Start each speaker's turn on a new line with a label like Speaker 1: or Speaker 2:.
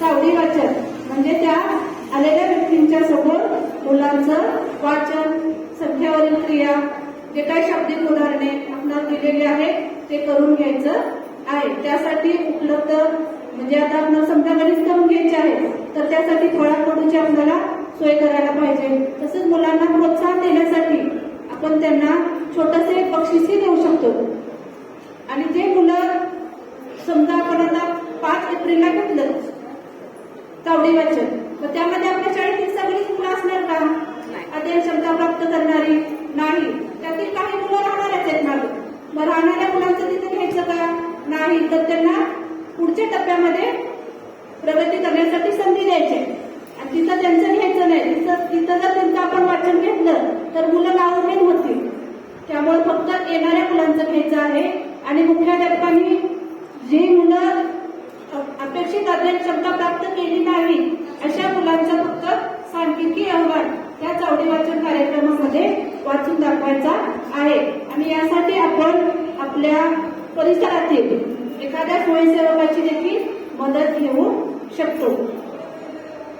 Speaker 1: सावली वाचन. म्हणजे त्या आलेल्या व्यक्तींच्या समोर मुलांचं वाचन संख्यावरील क्रिया जे काही शाब्दिक उदाहरणे आपणाला दिलेली आहेत ते करून घ्यायचं आहे. त्यासाठी उपलब्ध म्हणजे आता आपण समजा गणित करून घ्यायचे आहे तर त्यासाठी फळाकडूची आपल्याला सोय करायला पाहिजे. तसंच मुलांना प्रोत्साहन देण्यासाठी आपण त्यांना छोटसे बक्षीसही देऊ शकतो. आणि जे मुलं समजा आपण आता पाच एप्रिलला घेतलं चावडी वाचन. तर त्यामध्ये आपल्या शाळेतील सगळीच मुलं असणार का? अध्ययन क्षमता प्राप्त करणारी नाही. त्यातील काही मुलं राहणारच आहेत मागे. मग राहणाऱ्या मुलांचं तिथे घ्यायचं का? नाही. तर त्यांना पुढच्या टप्प्यामध्ये प्रगती करण्यासाठी संधी द्यायची आहे. आणि तिथं त्यांचं घ्यायचं नाही. तिथं तिथं जर त्यांचं आपण वाचन घेतलं तर मुलं लावून होतील त्यामुळे फक्त येणाऱ्या मुलांचं घ्यायचं आहे. आणि मुख्याध्यापकांनी जी मुलं अपेक्षित अध्ययन क्षमता प्राप्त केली नाही अशा मुलांचा फक्त सांख्यिकी अहवाल या वाचन कार्यक्रमामध्ये वाचून दाखवायचा आहे. आणि यासाठी आपण आपल्या परिसरातील एखाद्या स्वयंसेवकाची देखील मदत घेऊ